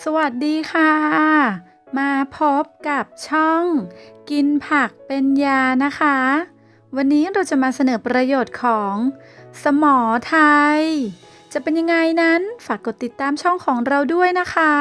สวัสดีค่ะ มาพบกับช่อง กินผักเป็นยานะคะ วันนี้เราจะมาเสนอประโยชน์ของ สมอไทย จะเป็นยังไงนั้นฝากกดติดตามช่องของเราด้วยนะคะ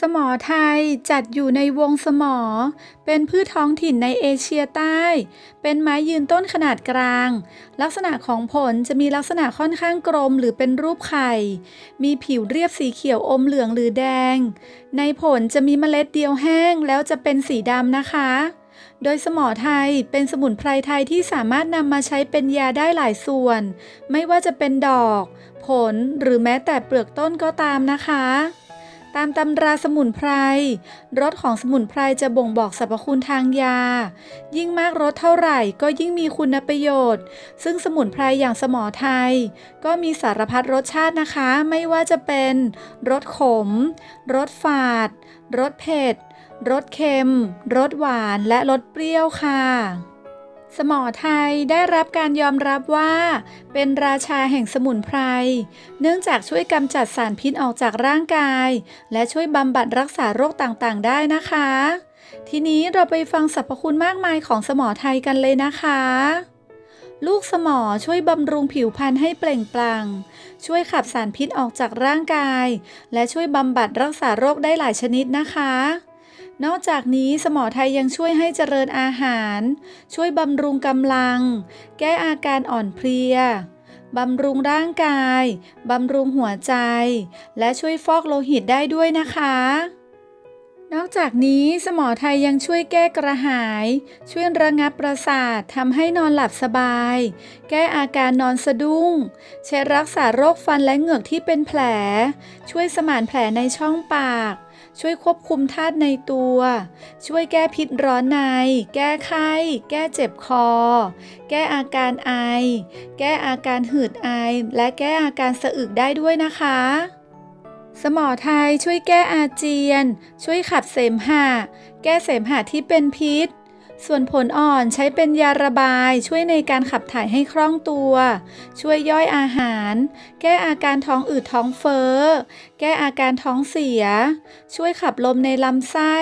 สมอไทยจัดอยู่ในวงสมอ เป็นพืชท้องถิ่นในเอเชียใต้ เป็นไม้ยืนต้นขนาดกลาง ลักษณะของผลจะมีลักษณะค่อนข้างกลมหรือเป็นรูปไข่ มีผิวเรียบสีเขียวอมเหลืองหรือแดง ในผลจะมีเมล็ดเดียวแห้งแล้วจะเป็นสีดำนะคะ โดยสมอไทยเป็นสมุนไพรไทยที่สามารถนำมาใช้เป็นยาได้หลายส่วน ไม่ว่าจะเป็นดอก ผลหรือแม้แต่เปลือกต้นก็ตามนะคะ ตามตำราสมุนไพรรสของสมุนไพรจะบ่งบอกสรรพคุณทางยา ยิ่งมากรสเท่าไหร่ก็ยิ่งมีคุณประโยชน์ ซึ่งสมุนไพรอย่างสมอไทย ก็มีสารพัดรสชาตินะคะ ไม่ว่าจะเป็นรสขมรสฝาดรสเผ็ดรสเค็มรสหวานและรสเปรี้ยวค่ะ สมอไทยได้รับการยอมรับว่า เป็นราชาแห่งสมุนไพร เนื่องจากช่วยกำจัดสารพิษออกจากร่างกาย และช่วยบำบัดรักษาโรคต่างๆ ได้นะคะ ทีนี้เราไปฟังสรรพคุณมากมายของสมอไทยกันเลยนะคะ ลูกสมอช่วยบำรุงผิวพรรณให้เปล่งปลั่ง ช่วยขับสารพิษออกจากร่างกาย และช่วยบำบัดรักษาโรคได้หลายชนิดนะคะ นอกจากนี้สมอไทยยังช่วยให้เจริญอาหาร ช่วยบำรุงกำลัง แก้อาการอ่อนเพลียบำรุงร่างกาย บำรุงหัวใจ และช่วยฟอกโลหิตได้ด้วยนะคะ นอกจากนี้สมอไทยยังช่วยแก้กระหาย ช่วยระงับประสาททำให้นอนหลับสบาย แก้อาการนอนสะดุ้ง ใช้รักษาโรคฟันและเหงือกที่เป็นแผล ช่วยสมานแผลในช่องปาก ช่วยควบคุมธาตุในตัว ช่วยแก้พิษร้อนใน แก้ไข้ แก้เจ็บคอ แก้อาการไอ แก้อาการหืดไอ และแก้อาการสะอึกได้ด้วยนะคะ สมอไทยช่วยแก้อาเจียน ช่วยขับเสมหะ แก้เสมหะที่เป็นพิษ ส่วนผลอ่อนใช้เป็นยาระบาย ช่วยในการขับถ่ายให้คล่องตัว ช่วยย่อยอาหาร แก้อาการท้องอืดท้องเฟ้อ แก้อาการท้องเสีย ช่วยขับลมในลำไส้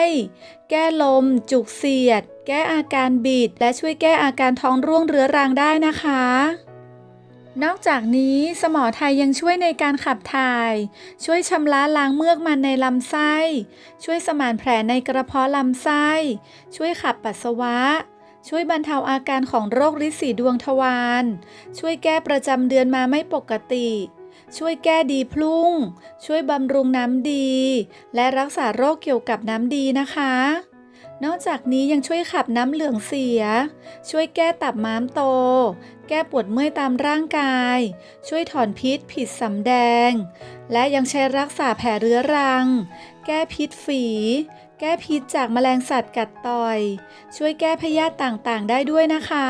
แก้ลม จุกเสียด แก้อาการบิด และช่วยแก้อาการท้องร่วงเรื้อรังได้นะคะ นอกจากนี้สมอไทยยังช่วยในการขับถ่าย ช่วยชำระล้างเมือกมันในลำไส้ ช่วยสมานแผลในกระเพาะลำไส้ ช่วยขับปัสสาวะ ช่วยบรรเทาอาการของโรคฤทธิ์สีดวงทวารช่วยแก้ประจำเดือนมาไม่ปกติ ช่วยแก้ดีพลุ่ง ช่วยบำรุงน้ำดี และรักษาโรคเกี่ยวกับน้ำดีนะคะ นอกจากนี้ยังช่วยขับน้ำเหลืองเสีย ช่วยแก้ตับม้ามโต แก้ปวดเมื่อยตามร่างกาย ช่วยถอนพิษผิดสำแดง และยังใช้รักษาแผลเรื้อรัง แก้พิษฝี แก้พิษจากแมลงสัตว์กัดต่อย ช่วยแก้พยาธิต่างๆ ได้ด้วยนะคะ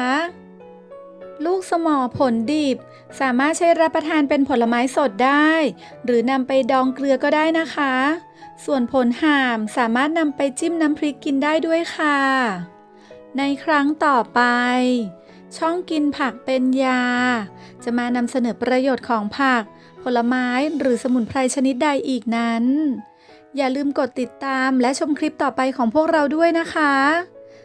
ลูกสมอผลดิบ สามารถใช้รับประทานเป็นผลไม้สดได้ หรือนำไปดองเกลือก็ได้นะคะ ส่วนผลห่ามสามารถนำไปจิ้มน้ำพริกกินได้ด้วยค่ะ ในครั้งต่อไป ช่องกินผักเป็นยา จะมานำเสนอประโยชน์ของผัก ผลไม้หรือสมุนไพรชนิดใดอีกนั้น อย่าลืมกดติดตามและชมคลิปต่อไปของพวกเราด้วยนะคะ